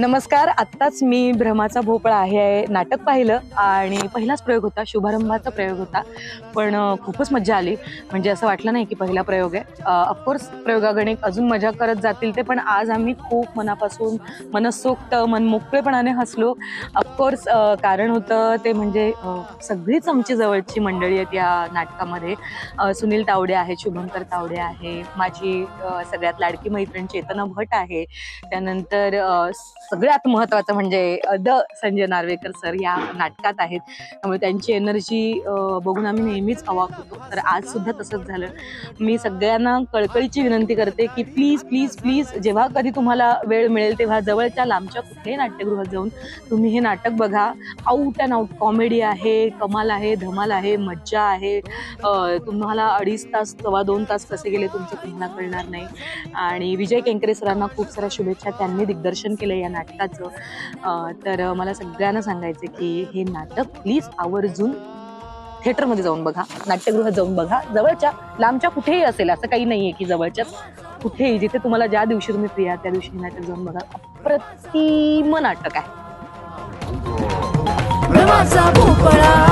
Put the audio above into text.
नमस्कार. आत्ताच मी भ्रमाचा भोपळा आहे नाटक पाहिलं आणि पहिलाच प्रयोग होता शुभारंभाचा प्रयोग होता. पण खूपच मजा आली. म्हणजे असं वाटलं नाही की पहिला प्रयोग आहे. ऑफकोर्स प्रयोगागणिक अजून मजा करत जातील ते पण आज आम्ही खूप मनापासून मनसोक्त मनमोकळेपणाने हसलो. ऑफकोर्स कारण होतं ते म्हणजे सगळीच आमची जवळची मंडळी आहेत या नाटकामध्ये. सुनील तावडे आहे शुभंकर तावडे आहे माझी सगळ्यात लाडकी मैत्रीण चेतना भट आहे. त्यानंतर सगळ्यात महत्वाचं म्हणजे द संजय नार्वेकर सर या नाटकात आहेत. त्यामुळे त्यांची एनर्जी बघून आम्ही नेहमीच अवाक होतो. तर आज सुद्धा तसंच झालं. मी सगळ्यांना कळकळीची विनंती करते की प्लीज प्लीज प्लीज जेव्हा कधी तुम्हाला वेळ मिळेल तेव्हा जवळच्या लांबच्या कुठल्याही नाट्यगृहात जाऊन तुम्ही हे नाटक बघा. आउट अँड आउट कॉमेडी आहे कमाल आहे धमाल आहे मज्जा आहे. तुम्हाला अडीच तास सव्वा दोन तास कसे गेले तुमचं तुम्हाला कळणार नाही. आणि विजय केंकरे सरांना खूप साऱ्या शुभेच्छा. त्यांनी दिग्दर्शन केलं या नाटकाचं. तर मला सगळ्यांना सांगायचं की हे नाटक प्लीज आवर्जून थिएटरमध्ये जाऊन बघा नाट्यगृहात जाऊन बघा. जवळच्या लांबच्या कुठेही असेल असं काही नाहीये की जवळच्याच कुठेही जिथे तुम्हाला ज्या दिवशी तुम्ही फ्री आहात त्या दिवशी नाटक जाऊन बघा. अप्रतिम नाटक आहे. भोपळा.